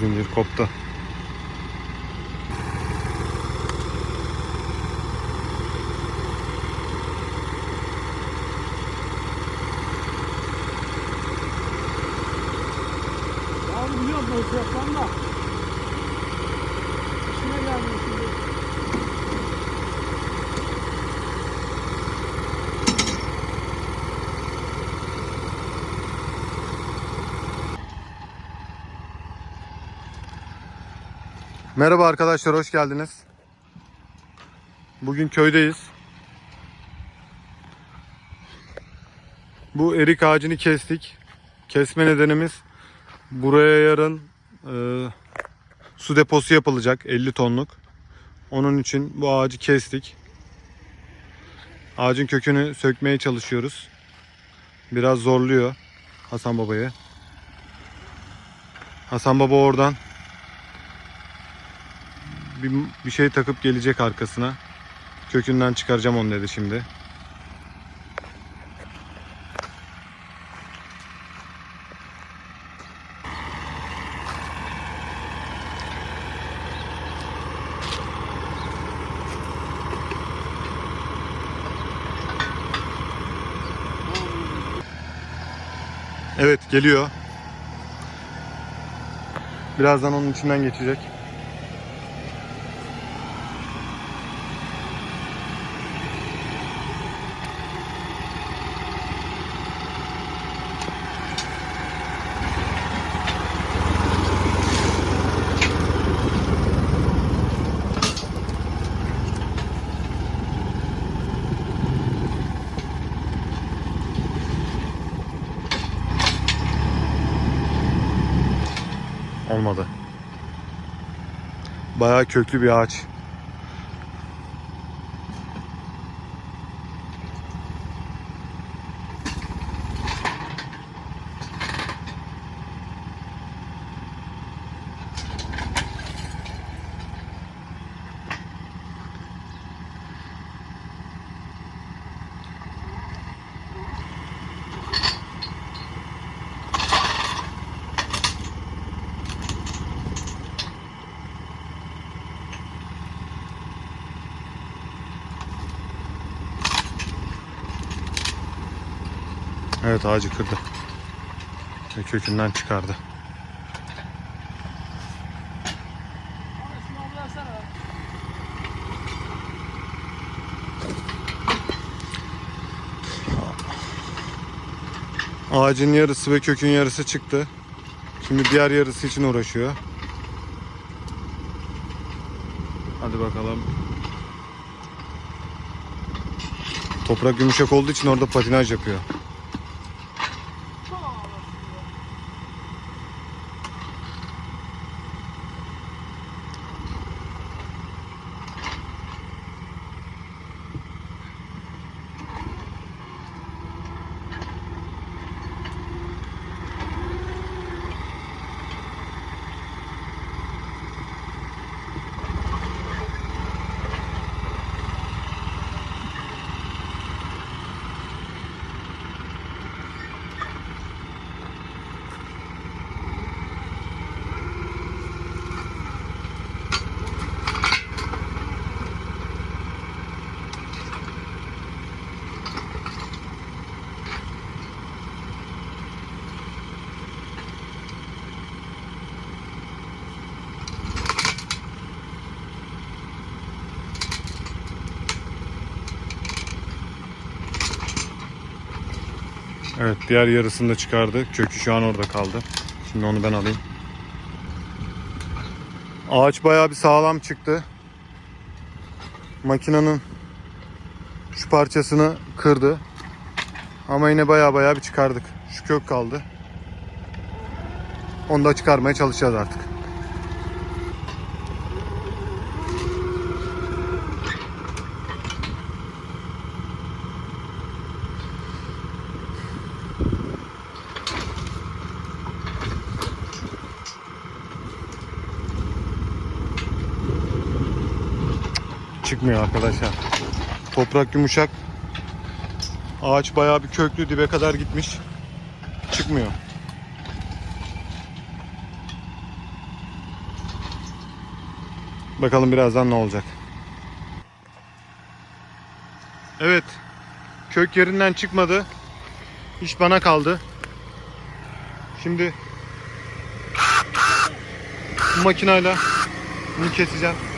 Zincir koptu. Abi biliyorum yapmam da. Merhaba arkadaşlar hoş geldiniz. Bugün köydeyiz. Bu erik ağacını kestik. Kesme nedenimiz buraya yarın e, su deposu yapılacak 50 tonluk. Onun için bu ağacı kestik. Ağacın kökünü sökmeye çalışıyoruz. Biraz zorluyor Hasan Baba'yı. Hasan Baba oradan bir, bir şey takıp gelecek arkasına. Kökünden çıkaracağım onu dedi şimdi. Evet geliyor. Birazdan onun içinden geçecek. Olmadı. Bayağı köklü bir ağaç. Evet ağacı kırdı. Ve kökünden çıkardı. Ağacın yarısı ve kökün yarısı çıktı. Şimdi diğer yarısı için uğraşıyor. Hadi bakalım. Toprak yumuşak olduğu için orada patinaj yapıyor. Tamam abi. Evet diğer yarısını da çıkardı. Kökü şu an orada kaldı. Şimdi onu ben alayım. Ağaç bayağı bir sağlam çıktı. Makinenin şu parçasını kırdı. Ama yine bayağı bayağı bir çıkardık. Şu kök kaldı. Onu da çıkarmaya çalışacağız artık. Çıkmıyor arkadaşlar. Toprak yumuşak. Ağaç bayağı bir köklü dibe kadar gitmiş. Çıkmıyor. Bakalım birazdan ne olacak. Evet. Kök yerinden çıkmadı. İş bana kaldı. Şimdi bu makinayla bunu keseceğim.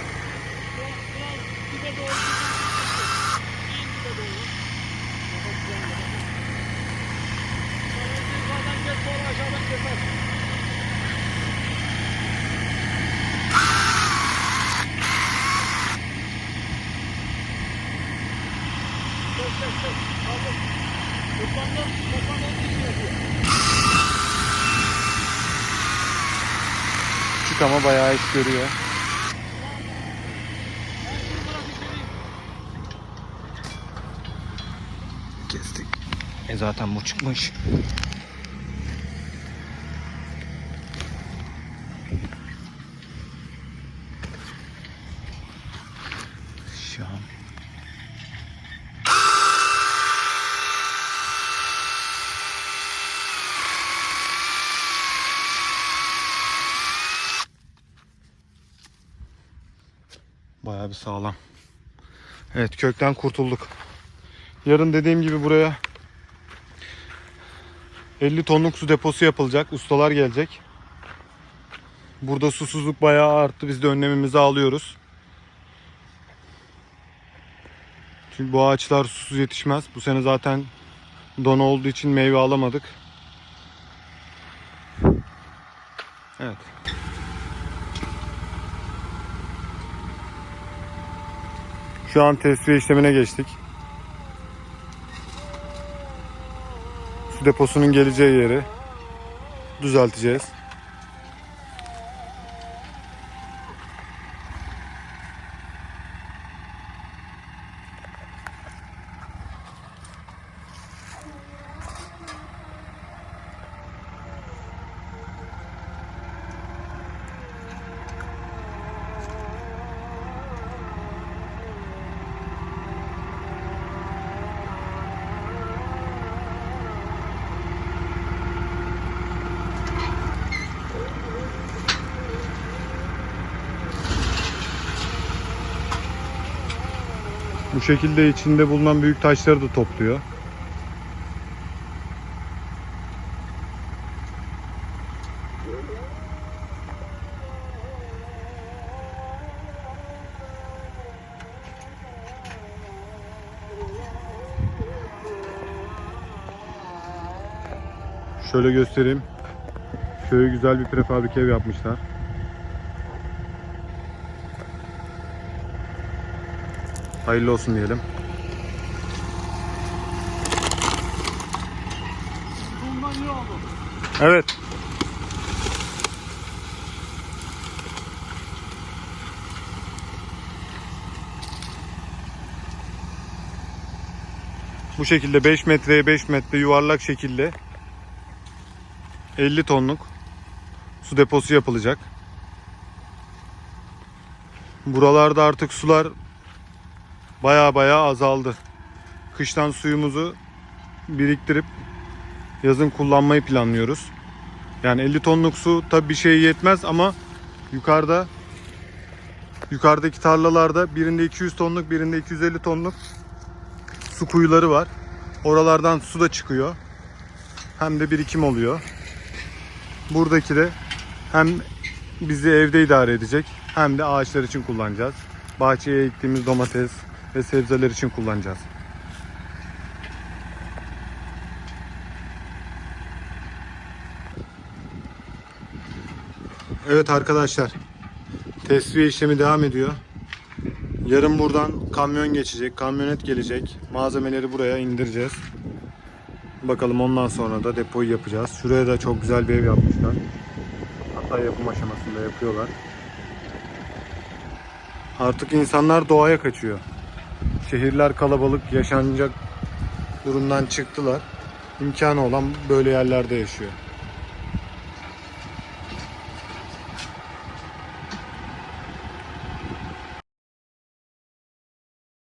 Küçük ama bayağı iş görüyor. Kestik. E zaten bu çıkmış. Şu an. Bayağı bir sağlam. Evet kökten kurtulduk. Yarın dediğim gibi buraya 50 tonluk su deposu yapılacak. Ustalar gelecek. Burada susuzluk bayağı arttı. Biz de önlemimizi alıyoruz. Çünkü bu ağaçlar susuz yetişmez. Bu sene zaten don olduğu için meyve alamadık. Evet. Şu an tesviye işlemine geçtik. Su deposunun geleceği yeri düzelteceğiz. Bu şekilde içinde bulunan büyük taşları da topluyor. Şöyle göstereyim. Şöyle güzel bir prefabrik ev yapmışlar. Hayırlı olsun diyelim. Evet. Bu şekilde 5 metreye 5 metre yuvarlak şekilde 50 tonluk su deposu yapılacak. Buralarda artık sular baya baya azaldı. Kıştan suyumuzu biriktirip yazın kullanmayı planlıyoruz. Yani 50 tonluk su tabi bir şeye yetmez ama yukarıda yukarıdaki tarlalarda birinde 200 tonluk birinde 250 tonluk su kuyuları var. Oralardan su da çıkıyor. Hem de birikim oluyor. Buradaki de hem bizi evde idare edecek hem de ağaçlar için kullanacağız. Bahçeye ektiğimiz domates ve sebzeler için kullanacağız. Evet arkadaşlar. Tesviye işlemi devam ediyor. Yarın buradan kamyon geçecek, kamyonet gelecek. Malzemeleri buraya indireceğiz. Bakalım ondan sonra da depoyu yapacağız. Şuraya da çok güzel bir ev yapmışlar. Hatta yapım aşamasında yapıyorlar. Artık insanlar doğaya kaçıyor. Şehirler kalabalık, yaşanacak durumdan çıktılar. İmkanı olan böyle yerlerde yaşıyor.